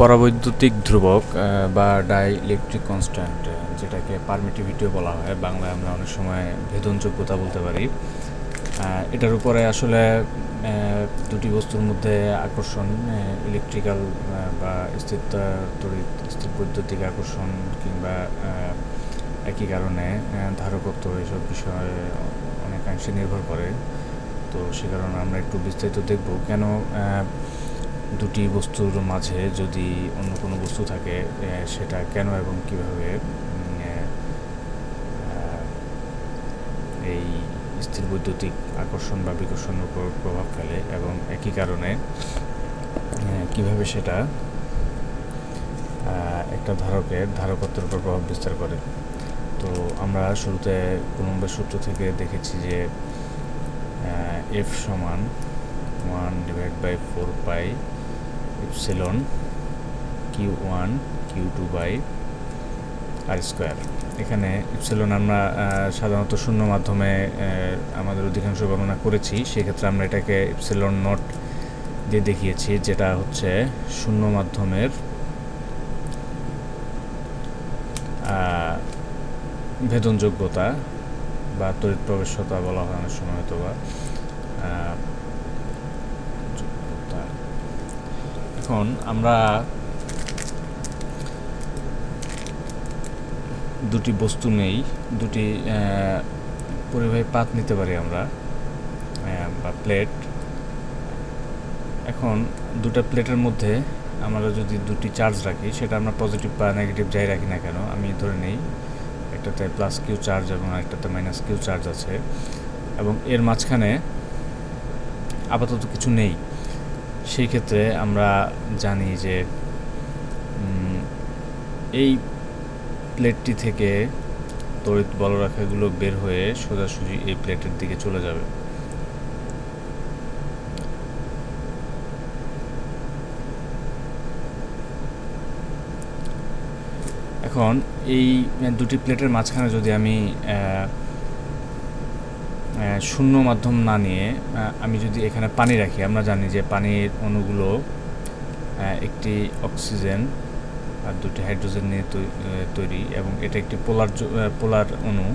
পরাবৈদ্যুতিক ধ্রুবক বা die electric constant যেটাকে পারমিটিভিটিও বলা হয়। বাংলায় আমরা অনেক সময় ভেদনযোগ্যতা বলতে পারি। এটার উপরে আসলে দুটি বস্তুর মধ্যে আকর্ষণ ইলেকট্রিক্যাল বা স্থির তড়িৎ স্থির বৈদ্যুতিক আকর্ষণ কিংবা একই কারণে ধারকত্ব এসব বিষয়ে অনেকাংশে নির্ভর করে। তো সে কারণে আমরা একটু বিস্তারিত দেখব। কেন দুটি বস্তুর মাঝে যদি অন্য কোনো বস্তু থাকে সেটা কেন এবং কীভাবে এই স্থির বৈদ্যুতিক আকর্ষণ বা বিকর্ষণের উপর প্রভাব ফেলে এবং একই কারণে কীভাবে সেটা একটা ধারকের ধারকত্বের উপর প্রভাব বিস্তার করে। তো আমরা শুরুতে কুলম্বের সূত্র থেকে দেখেছি যে এফ সমান one divide by four pi epsilon Q one, Q two R square. এখানে ইপসিলন আমরা সাধারণত শূন্য মাধ্যমে আমাদের অধিকাংশ গণনা করেছি। সেক্ষেত্রে আমরা এটাকে ইপসিলন নট দিয়ে দেখিয়েছি, যেটা হচ্ছে শূন্য মাধ্যমের ভেদনযোগ্যতা বা তড়িৎ প্রবেশতা বলা হয় অনেক সময় হয়তো বা এখন আমরা দুটি বস্তু নেই, দুটি পরিবাহী পাত নিতে পারি আমরা বা প্লেট। এখন দুটো প্লেটের মধ্যে আমরা যদি দুটি চার্জ রাখি, সেটা আমরা পজিটিভ বা নেগেটিভ যাই রাখি না কেন, আমি ধরে নেই, একটাতে প্লাস কিউ চার্জ এবং আরেকটাতে মাইনাস কিউ চার্জ আছে। এবং এর মাঝখানে আপাতত কিছু নেই। সেই ক্ষেত্রে আমরা জানি যে এই প্লেটটি থেকে তড়িৎ বলরেখাগুলো বের হয়ে সোজাসুজি এই প্লেটের দিকে চলে যাবে। এখন এই দুটি প্লেটের মাঝখানে যদি আমি শূন্য মাধ্যম না নিয়ে আমি যদি এখানে পানি রাখি, আমরা জানি যে পানির অণুগুলো একটি অক্সিজেন আর দুটি হাইড্রোজেন নিয়ে তৈরি এবং এটা একটি পোলার পোলার অণু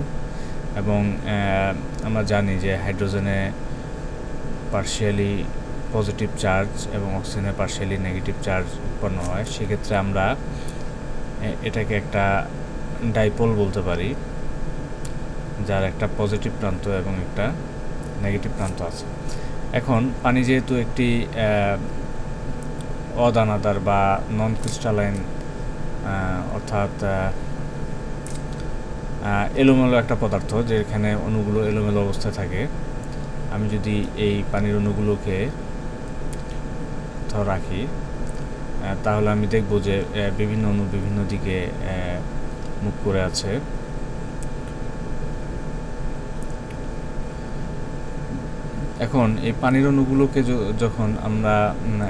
এবং আমরা জানি যে হাইড্রোজেনে পার্শিয়ালি পজিটিভ চার্জ এবং অক্সিজেনে পার্শিয়ালি নেগেটিভ চার্জ উৎপন্ন হয়। সেক্ষেত্রে আমরা এটাকে একটা ডাইপোল বলতে পারি। যার একটা পজিটিভ প্রান্ত এবং একটা নেগেটিভ প্রান্ত আছে। এখন পানি যেহেতু একটি অদানাদার বা নন ক্রিস্টালাইন অর্থাৎ এলোমেলো একটা পদার্থ যেখানে অণুগুলো এলোমেলো অবস্থায় থাকে, আমি যদি এই পানির অণুগুলোকে কোথাও রাখি তাহলে আমি দেখব যে বিভিন্ন অণু বিভিন্ন দিকে মুখ করে আছে। এখন এই পানির অণুগুলোকে যখন আমরা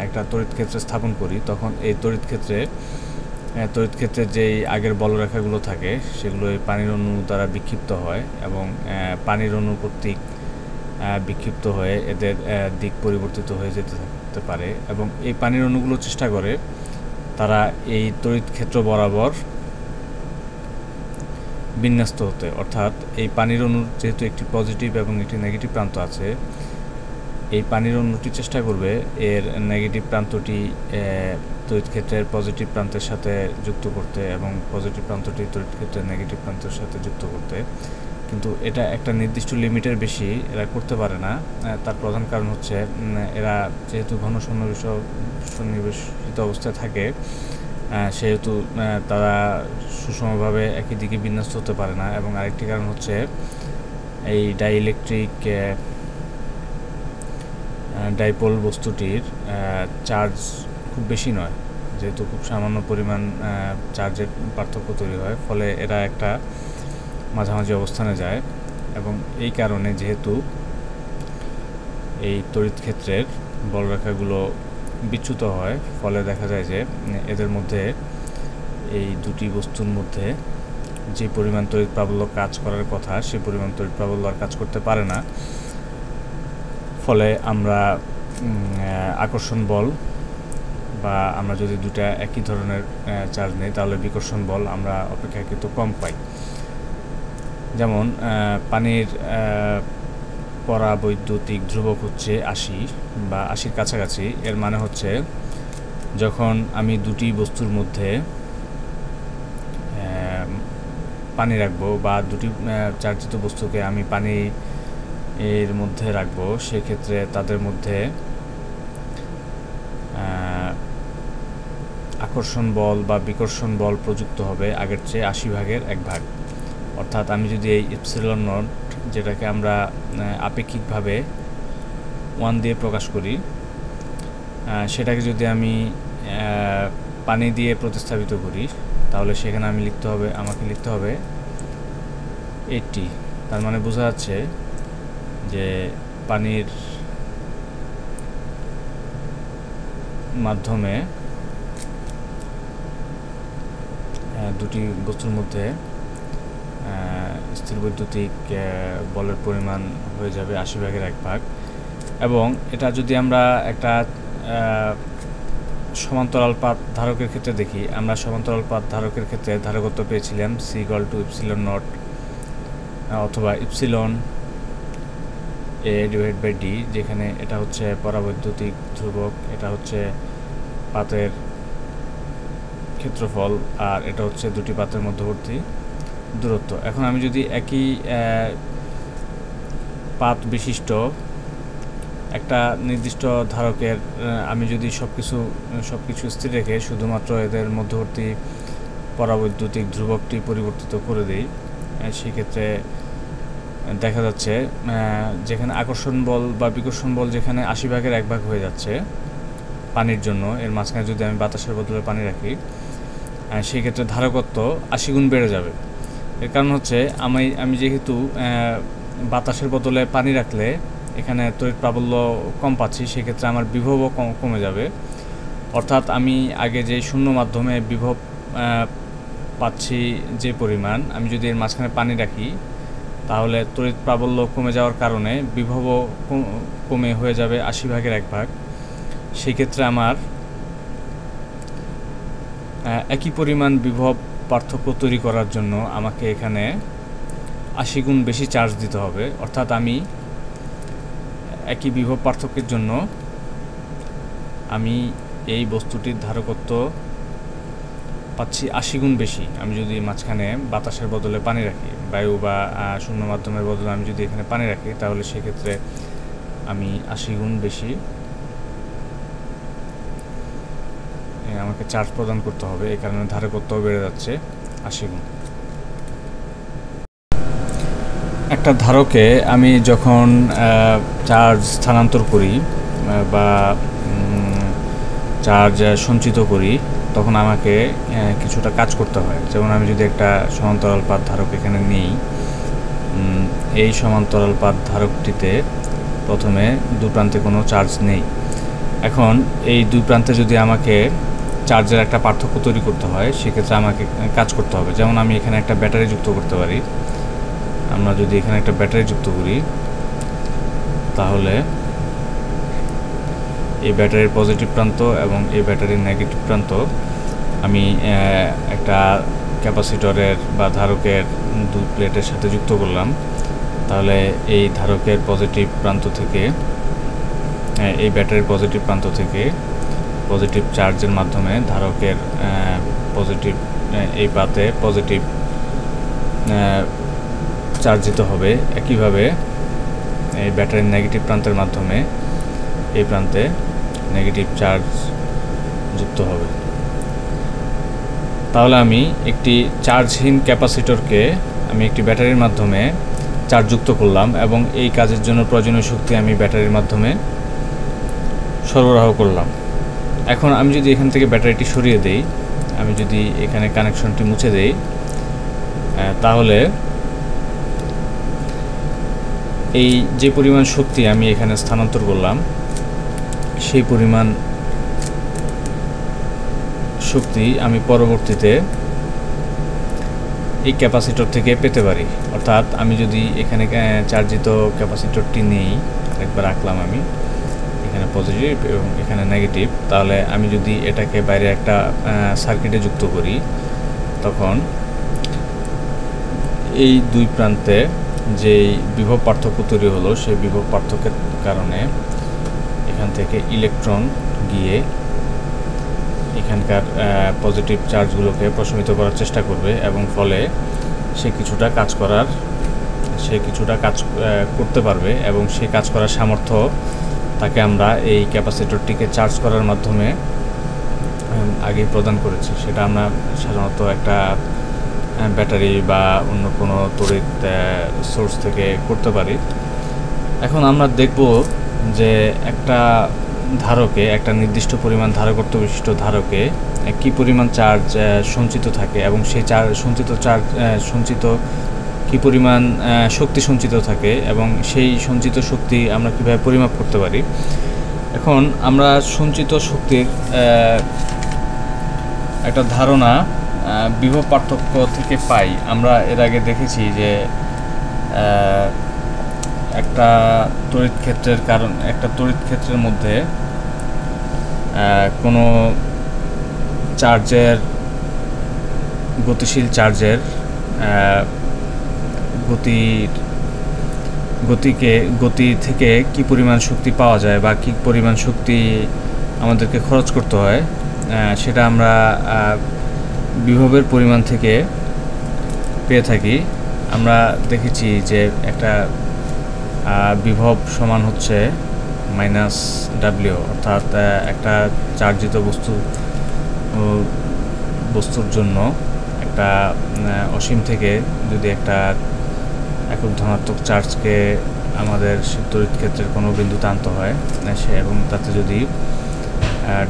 একটা তড়িৎ ক্ষেত্রে স্থাপন করি, তখন এই তড়িৎ ক্ষেত্রে তড়িৎ ক্ষেত্রে যেই আগের বলরেখাগুলো থাকে, সেগুলো এই পানির অণু দ্বারা বিক্ষিপ্ত হয় এবং পানির অণু কর্তৃক বিক্ষিপ্ত হয়ে এদের দিক পরিবর্তিত হয়ে যেতে থাকতে পারে এবং এই পানির অণুগুলো চেষ্টা করে তারা এই তড়িৎ ক্ষেত্র বরাবর বিন্যস্ত হতে। অর্থাৎ এই পানির অণুর যেহেতু একটি পজিটিভ এবং একটি নেগেটিভ প্রান্ত আছে এই পানির অণুটি চেষ্টা করবে, এর নেগেটিভ প্রান্তটি তড়িৎ ক্ষেত্রের পজিটিভ প্রান্তের সাথে যুক্ত করতে এবং পজিটিভ প্রান্তটি তড়িৎ ক্ষেত্রের নেগেটিভ প্রান্তের সাথে যুক্ত করতে। কিন্তু এটা একটা নির্দিষ্ট লিমিটের বেশি, এরা করতে পারে না। তার প্রধান কারণ হচ্ছে এরা যেহেতু ঘন সন্নিবেশ সন্নিবেশিত অবস্থায় থাকে সেহেতু তারা সুষমভাবে একই দিকে বিন্যস্ত হতে পারে না। এবং আরেকটি কারণ হচ্ছে, এই ডাইইলেকট্রিক ডাইপোল বস্তুটির চার্জ খুব বেশি নয়, যেহেতু খুব সামান্য পরিমাণ চার্জের পার্থক্য তৈরি হয়, ফলে এরা একটা মাঝামাঝি অবস্থানে যায় এবং এই কারণে যেহেতু এই তড়িৎ ক্ষেত্রের বলরেখাগুলো বিচ্যুত হয়, ফলে দেখা যায় যে এদের মধ্যে এই দুটি বস্তুর মধ্যে যে পরিমাণ তড়িৎ প্রাবল্য কাজ করার কথা, সে পরিমাণ তড়িৎ প্রাবল্য আর কাজ করতে পারে না। ফলে আমরা আকর্ষণ বল বা আমরা যদি দুটা একই ধরনের চার্জ নিই, তাহলে বিকর্ষণ বল আমরা অপেক্ষাকৃত কম পাই। যেমন পানির পরাবৈদ্যুতিক ধ্রুবক হচ্ছে আশি বা আশির কাছাকাছি। এর মানে হচ্ছে যখন আমি দুটি বস্তুর মধ্যে পানি রাখব বা দুটি চার্জিত বস্তুকে আমি পানি এর মধ্যে রাখব। সেক্ষেত্রে তাদের মধ্যে আকর্ষণ বল বা বিকর্ষণ বল প্রযুক্ত হবে আগের চেয়ে আশি ভাগের এক ভাগ। অর্থাৎ আমি যদি এই ইপসিলন নট, যেটাকে আমরা আপেক্ষিকভাবে ওয়ান দিয়ে প্রকাশ করি সেটাকে যদি আমি পানি দিয়ে প্রতিস্থাপিত করি, তাহলে সেখানে আমি লিখতে হবে, আমাকে লিখতে হবে এইটটি তার মানে বোঝা যাচ্ছে যে পানির মাধ্যমে দুটি বস্তুর মধ্যে স্থির বৈদ্যুতিক বলের পরিমাণ হয়ে যাবে আশি ভাগের এক ভাগ। এবং এটা যদি আমরা একটা সমান্তরাল পাত ধারকের ক্ষেত্রে দেখি, আমরা সমান্তরাল পাত ধারকের ক্ষেত্রে ধারকত্ব পেয়েছিলাম সিগল টু ইপসিলন নট অথবা epsilon A divide by D যেখানে এটা হচ্ছে পরাবৈদ্যুতিক ধ্রুবক, এটা হচ্ছে পাতের ক্ষেত্রফল, আর এটা হচ্ছে দুটি পাতের মধ্যবর্তী দূরত্ব। এখন আমি যদি একই পাত বিশিষ্ট একটা নির্দিষ্ট ধারকের আমি যদি সব কিছু সব কিছু স্থির রেখে শুধুমাত্র এদের মধ্যবর্তী পরাবৈদ্যুতিক ধ্রুবকটি পরিবর্তিত করে দিই সেক্ষেত্রে দেখা যাচ্ছে যেখানে আকর্ষণ বল বা বিকর্ষণ বল যেখানে আশি ভাগের এক ভাগ হয়ে যাচ্ছে পানির জন্য, এর মাঝখানে যদি আমি বাতাসের বদলে পানি রাখি সেই ক্ষেত্রে ধারকত্ব আশি গুণ বেড়ে যাবে। এর কারণ হচ্ছে, আমি আমি যেহেতু বাতাসের বদলে পানি রাখলে এখানে তড়িৎ প্রাবল্য কম পাচ্ছি, সেক্ষেত্রে আমার বিভবও কমে যাবে। অর্থাৎ আমি আগে যে শূন্য মাধ্যমে বিভব পাচ্ছি যে পরিমাণ, আমি যদি এর মাঝখানে পানি রাখি তাহলে তড়িৎ প্রাবল্য কমে যাওয়ার কারণে বিভবও কমে হয়ে যাবে আশি ভাগের এক ভাগ। সেক্ষেত্রে আমার একই পরিমাণ বিভব পার্থক্য তৈরি করার জন্য আমাকে এখানে আশি গুণ বেশি চার্জ দিতে হবে। অর্থাৎ আমি একই বিভব পার্থক্যের জন্য আমি এই বস্তুটির ধারকত্ব পাচ্ছি আশি গুণ বেশি। আমি যদি মাঝখানে বাতাসের বদলে পানি রাখি। বায়ু বা শূন্য মাধ্যমের বদলে আমি যদি এখানে পানি রাখি, তাহলে সেক্ষেত্রে আমি আশি গুণ বেশি আমাকে চার্জ প্রদান করতে হবে। এই কারণে ধারে করতেও বেড়ে যাচ্ছে আশি গুণ। একটা ধারকে আমি যখন চার্জ স্থানান্তর করি বা চার্জ সঞ্চিত করি তখন আমাকে কিছুটা কাজ করতে হয়। যেমন আমি যদি একটা সমান্তরাল পাত ধারক এখানে নিই এই সমান্তরাল পাত ধারকটিতে প্রথমে দু প্রান্তে কোনো চার্জ নেই। এখন এই দুই প্রান্তে যদি আমাকে চার্জের একটা পার্থক্য তৈরি করতে হয়, সেক্ষেত্রে আমাকে কাজ করতে হবে। যেমন আমি এখানে একটা ব্যাটারি যুক্ত করতে পারি। আমরা যদি এখানে একটা ব্যাটারি যুক্ত করি, তাহলে এই ব্যাটারির পজিটিভ প্রান্ত এবং এই ব্যাটারির নেগেটিভ প্রান্ত, আমি একটা ক্যাপাসিটরের বা ধারকের দু প্লেটের সাথে যুক্ত করলাম। তাহলে এই ধারকের পজিটিভ প্রান্ত থেকে এই ব্যাটারির পজিটিভ প্রান্ত থেকে পজিটিভ চার্জের মাধ্যমে ধারকের পজিটিভ এই পাতে পজিটিভ চার্জিত হবে। একইভাবে এই ব্যাটারির নেগেটিভ প্রান্তের মাধ্যমে এই প্রান্তে নেগেটিভ চার্জ যুক্ত হবে। তাহলে আমি একটি চার্জহীন ক্যাপাসিটরকে আমি একটি ব্যাটারির মাধ্যমে চার্জ যুক্ত করলাম এবং এই কাজের জন্য প্রয়োজনীয় শক্তি আমি ব্যাটারির মাধ্যমে সরবরাহ করলাম। এখন আমি যদি এখান থেকে ব্যাটারিটি সরিয়ে দেই, আমি যদি এখানে কানেকশনটি মুছে দেই তাহলে এই যে পরিমাণ শক্তি আমি এখানে স্থানান্তর করলাম সেই পরিমাণ শক্তি আমি পরবর্তীতে এই ক্যাপাসিটর থেকে পেতে পারি। অর্থাৎ আমি যদি এখানে চার্জিত ক্যাপাসিটরটি নেই একবার রাখলাম আমি, এখানে পজিটিভ এবং এখানে নেগেটিভ তাহলে আমি যদি এটাকে বাইরে একটা সার্কিটে যুক্ত করি, তখন এই দুই প্রান্তে যেই বিভব পার্থক্য তৈরি হলো, সেই বিভব পার্থক্যের কারণে এখান থেকে ইলেকট্রন গিয়ে এখানকার পজিটিভ চার্জগুলোকে প্রশমিত করার চেষ্টা করবে এবং ফলে সে কিছুটা কাজ করার, সে কিছুটা কাজ করতে পারবে এবং সে কাজ করার সামর্থ্য তাকে আমরা এই ক্যাপাসিটরটিকে চার্জ করার মাধ্যমে আগে প্রদান করেছি। সেটা আমরা সাধারণত একটা ব্যাটারি বা অন্য কোনো তড়িৎ সোর্স থেকে করতে পারি। এখন আমরা দেখব যে একটা ধারকে, একটা নির্দিষ্ট পরিমাণ ধারকত্ব বিশিষ্ট ধারকে কি পরিমাণ চার্জ সঞ্চিত থাকে এবং সেই চার্জ সঞ্চিত চার্জ সঞ্চিত কি পরিমাণ শক্তি সঞ্চিত থাকে এবং সেই সঞ্চিত শক্তি আমরা কীভাবে পরিমাপ করতে পারি? এখন আমরা সঞ্চিত শক্তির একটা ধারণা বিভব পার্থক্য থেকে পাই। আমরা এর আগে দেখেছি যে একটা তড়িৎ ক্ষেত্রের কারণ, একটা তড়িৎ ক্ষেত্রের মধ্যে কোনো চার্জের, গতিশীল চার্জের গতির গতিকে, গতি থেকে কি পরিমাণ শক্তি পাওয়া যায় বা কি পরিমাণ শক্তি আমাদেরকে খরচ করতে হয় সেটা আমরা বিভবের পরিমাণ থেকে পেয়ে থাকি। আমরা দেখেছি যে একটা বিভব সমান হচ্ছে মাইনাস ডাব্লিউ, অর্থাৎ একটা চার্জিত বস্তু বস্তুর জন্য একটা অসীম থেকে যদি একটা একক ধনাত্মক চার্জকে আমাদের তড়িৎ ক্ষেত্রের কোনো বিন্দুতে আনতে হয় সে এবং তাতে যদি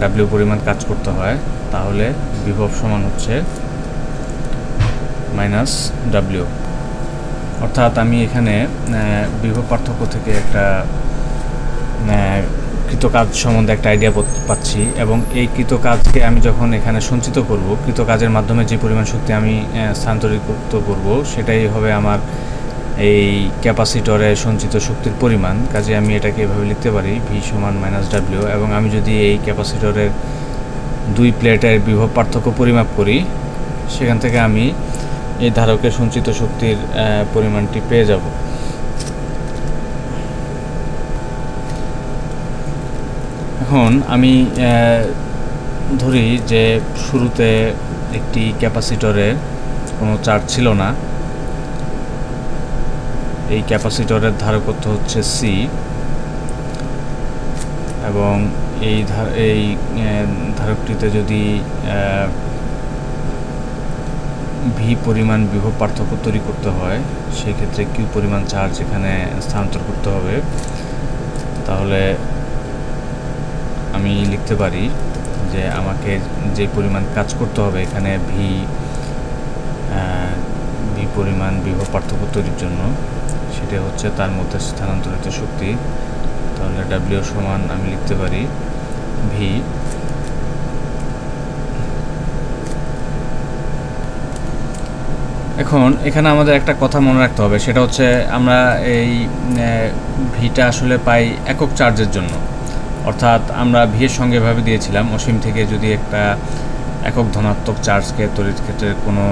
ডাব্লিউ পরিমাণ কাজ করতে হয়, তাহলে বিভব সমান হচ্ছে মাইনাস ডাব্লিউ। অর্থাৎ আমি এখানে বিভব পার্থক্য থেকে একটা কৃতকাজ সম্বন্ধে একটা আইডিয়া পাচ্ছি এবং এই কৃতকাজকে আমি যখন এখানে সঞ্চিত করব, কৃতকাজের মাধ্যমে যে পরিমাণ শক্তি আমি স্থানান্তরিত করব, সেটাই হবে আমার এই ক্যাপাসিটরে সঞ্চিত শক্তির পরিমাণ। কাজে আমি এটাকে এভাবে লিখতে পারি ভি সমান মাইনাস ডাব্লিউ এবং আমি যদি এই ক্যাপাসিটরের দুই প্লেটের বিভব পার্থক্য পরিমাপ করি, সেখান থেকে আমি এই ধারকের সঞ্চিত শক্তির পরিমাণটি পেয়ে যাব। এখন আমি ধরি যে শুরুতে একটি ক্যাপাসিটরের কোনো চার্জ ছিল না। এই ক্যাপাসিটরের ধারকত্ব হচ্ছে সি এবং এই ধার, এই ধারকটিতে যদি ভি পরিমাণ বিভব পার্থক্য তৈরি করতে হয়, সেই ক্ষেত্রে কিউ পরিমাণ চার্জ এখানে স্থানান্তর করতে হবে। তাহলে আমি লিখতে পারি যে আমাকে যে পরিমাণ কাজ করতে হবে এখানে ভি ভি পরিমাণ বিভব পার্থক্য তৈরির জন্য, সেটা হচ্ছে তার মধ্যে স্থানান্তরিত শক্তি। তাহলে ডাব্লিউ সমান আমি লিখতে পারি ভি এখন এখানে আমাদের একটা কথা মনে রাখতে হবে, সেটা হচ্ছে আমরা এই ভিটা আসলে পাই একক চার্জের জন্য। অর্থাৎ আমরা ভিয়ের সঙ্গে ভাবে দিয়েছিলাম, অসীম থেকে যদি একটা একক ধনাত্মক চার্জকে তড়িৎ ক্ষেত্রের কোনো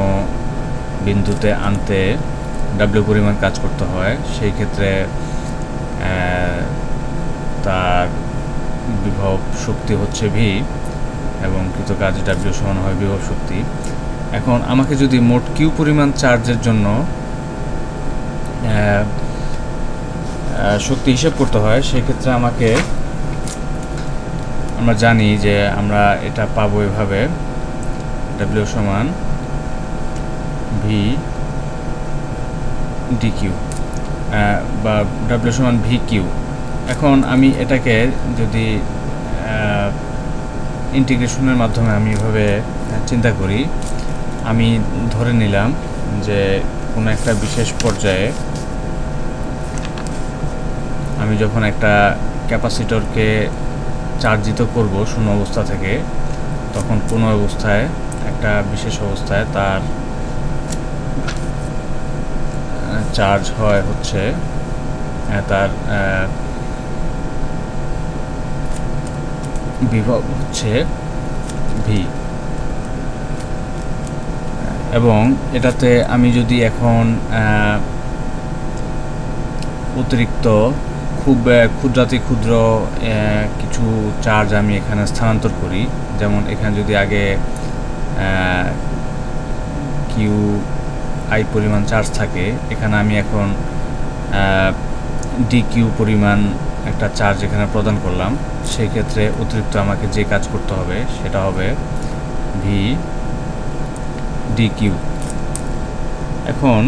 বিন্দুতে আনতে ডাব্লিউ পরিমাণ কাজ করতে হয়, সেই ক্ষেত্রে তার বিভব শক্তি হচ্ছে ভি এবং কৃত কাজ ডাব্লিউ সমান হয় বিভব শক্তি। এখন আমাকে যদি মোট কিউ পরিমাণ চার্জের জন্য শক্তি হিসেব করতে হয়, সেক্ষেত্রে আমাকে, আমরা জানি যে আমরা এটা পাবো এভাবে ডাব্লিউ সমান ভি ডি কিউ বা ডাব্লিউ সমান ভি কিউ এখন আমি এটাকে যদি ইন্টিগ্রেশনের মাধ্যমে আমি এভাবে চিন্তা করি আমি ধরে নিলাম যে কোনো একটা বিশেষ পর্যায়ে আমি যখন একটা ক্যাপাসিটরকে চার্জিত করব শূন্য অবস্থা থেকে, তখন কোনো অবস্থায়, একটা বিশেষ অবস্থায় তার চার্জ হয় হচ্ছে তার বিভব হচ্ছে ভি এবং এটাতে আমি যদি এখন অতিরিক্ত খুব ক্ষুদ্রাতি ক্ষুদ্র কিছু চার্জ আমি এখানে স্থানান্তর করি। যেমন এখানে যদি আগে কিউ আই পরিমাণ চার্জ থাকে, এখানে আমি এখন ডি কিউ পরিমাণ একটা চার্জ এখানে প্রদান করলাম। সেই ক্ষেত্রে অতিরিক্ত আমাকে যে কাজ করতে হবে, সেটা হবে ভি ডি কিউ এখন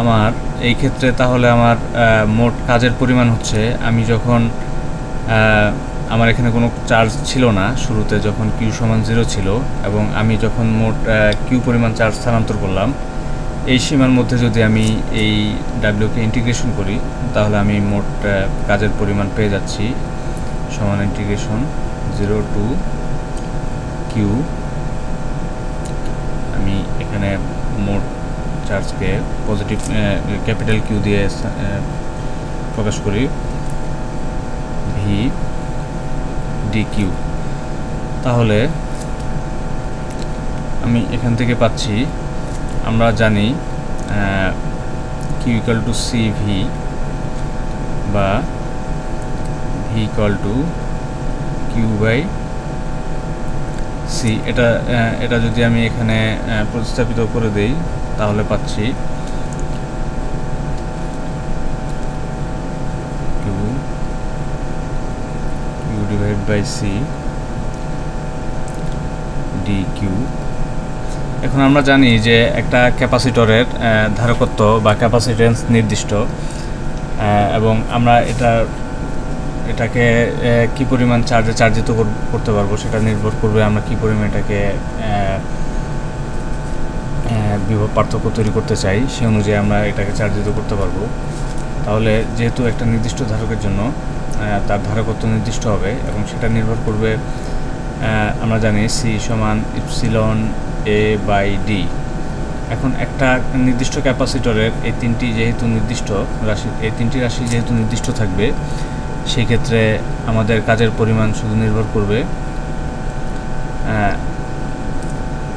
আমার এই ক্ষেত্রে তাহলে আমার মোট কাজের পরিমাণ হচ্ছে, আমি যখন আমার এখানে কোনো চার্জ ছিল না, শুরুতে যখন কিউ সমান জিরো ছিল, এবং আমি যখন মোট কিউ পরিমাণ চার্জ স্থানান্তর করলাম, এই সীমার মধ্যে যদি আমি এই ডাব্লিউকে ইন্টিগ্রেশন করি, তাহলে আমি মোট কাজের পরিমাণ পেয়ে যাচ্ছি, সমান ইন্টিগ্রেশন জিরো টু কিউ এখানে মোট চার্জকে পজিটিভ ক্যাপিটাল কিউ দিয়ে প্রকাশ করি। ভি ডি কিউ তাহলে আমি এখান থেকে পাচ্ছি, আমরা জানি Q equal to C V বা V equal to Q by C, এটা এটা যদি আমি এখানে প্রতিস্থাপিত করে দেই, তাহলে পাচ্ছি। Divide by C D Q এখন আমরা জানি যে একটা ক্যাপাসিটরের ধারকত্ব বা ক্যাপাসিটেন্স নির্দিষ্ট এবং আমরা এটা এটাকে কি পরিমাণ চার্জে চার্জিত করতে পারব, সেটা নির্ভর করবে আমরা কি পরিমাণ এটাকে বিভব পার্থক্য তৈরি করতে চাই, সে অনুযায়ী আমরা এটাকে চার্জিত করতে পারব। তাহলে যেহেতু একটা নির্দিষ্ট ধারকের জন্য তার ধারকত্ব নির্দিষ্ট হবে, এবং সেটা নির্ভর করবে আমরা জানি সি সমান ইপসিলন এ বাই ডি এখন একটা নির্দিষ্ট ক্যাপাসিটরের এই তিনটি যেহেতু নির্দিষ্ট, রাশি, এই তিনটি রাশি যেহেতু নির্দিষ্ট থাকবে সেই ক্ষেত্রে আমাদের কাজের পরিমাণ শুধু নির্ভর করবে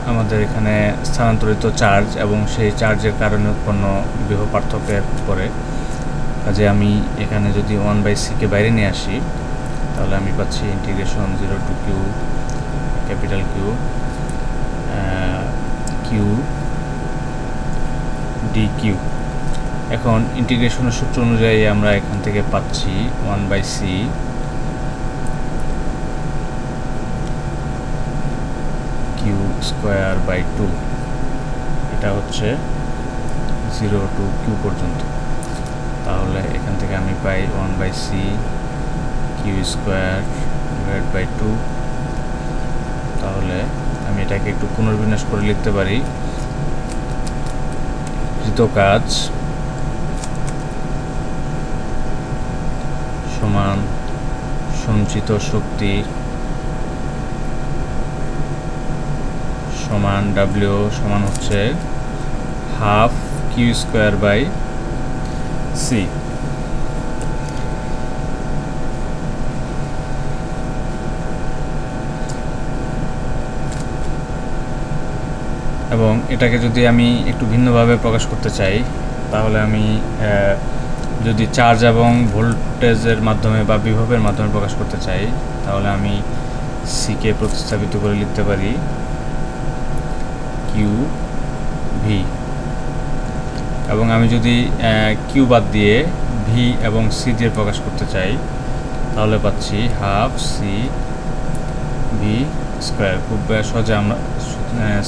আমাদের এখানে স্থানান্তরিত চার্জ এবং সেই চার্জের কারণে উৎপন্ন বিভব পার্থক্যের পরে কাজে আমি এখানে যদি ওয়ান বাই সিকে বাইরে নিয়ে আসি, তাহলে আমি পাচ্ছি integration zero to Q capital Q Q D Q এখন ইন্টিগ্রেশনের সূত্র অনুযায়ী আমরা এখান থেকে পাচ্ছি one by C Q square by two এটা হচ্ছে জিরো টু কিউ পর্যন্ত। তাহলে এখান থেকে আমি পাই one by C Q square divide by two তাহলে আমি এটাকে একটু পুনর্বিন্যাস করে লিখতে পারি। কৃত কাজ সমান সঞ্চিত শক্তি সমান ডাব্লিউ সমান হচ্ছে half Q square by C এবং এটাকে যদি আমি একটু ভিন্নভাবে প্রকাশ করতে চাই, তাহলে আমি যদি চার্জ এবং ভোল্টেজের মাধ্যমে বা বিভবের মাধ্যমে প্রকাশ করতে চাই, তাহলে আমি সিকে প্রতিস্থাপিত করে লিখতে পারি কিউ ভি এবং আমি যদি কিউ বাদ দিয়ে ভি এবং সি দিয়ে প্রকাশ করতে চাই, তাহলে পাচ্ছি হাফ সি ভি স্কোয়ার খুব সহজে আমরা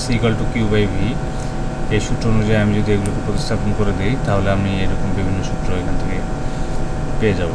C equal to Q by V এই সূত্র অনুযায়ী আমি যদি এগুলোকে প্রতিস্থাপন করে দিই, তাহলে আমি এরকম বিভিন্ন সূত্র এখান থেকে পেয়ে যাব।